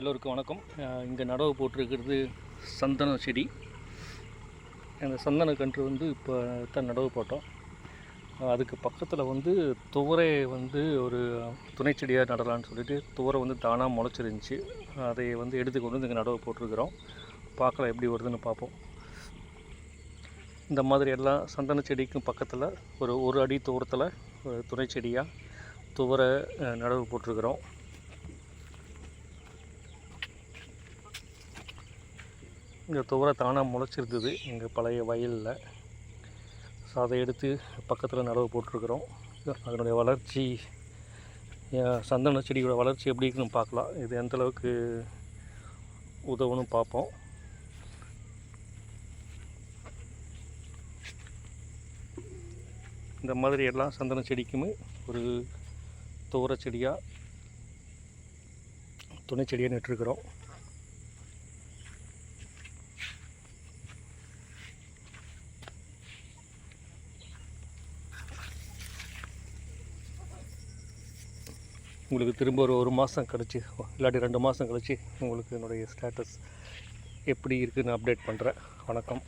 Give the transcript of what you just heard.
எல்லோருக்கும் வணக்கம். இங்கே நடவு போட்டிருக்கிறது சந்தன செடி அந்த சந்தன கன்று வந்து இப்போ தான் நடவு போட்டோம். அதுக்கு பக்கத்தில் வந்து துவரை வந்து ஒரு துணை செடியாக நடலான்னு சொல்லிட்டு துவரை வந்து தானாக முளைச்சிருந்துச்சி. அதை வந்து எடுத்து கொண்டு வந்து இங்கே நடவு போட்டிருக்கிறோம். பார்க்கலாம் எப்படி வருதுன்னு பார்ப்போம். இந்த மாதிரி எல்லாம் சந்தன செடிக்கும் பக்கத்தில் ஒரு ஒரு அடி தூரத்தில் ஒரு துணை செடியாக துவரை நடவு போட்டிருக்கிறோம். இங்கே துவரை தானாக முளைச்சிருந்தது எங்கள் பழைய வயலில். ஸோ அதை எடுத்து பக்கத்தில் நடவு போட்டிருக்கிறோம். அதனுடைய வளர்ச்சி சந்தன செடியோட வளர்ச்சி எப்படி இருக்குன்னு பார்க்கலாம். இது எந்த அளவுக்கு உதவுன்னு பார்ப்போம். இந்த மாதிரி எல்லா சந்தன செடிக்குமே ஒரு துவரச்செடியாக செடியாக துணை செடியாக நட்டுருக்குறோம். உங்களுக்கு திரும்ப ஒரு ஒரு மாதம் கழிச்சு இல்லாட்டி ரெண்டு மாதம் கழிச்சு உங்களுக்கு என்னுடைய ஸ்டேட்டஸ் எப்படி இருக்குதுன்னு அப்டேட் பண்ணுறேன் வணக்கம்.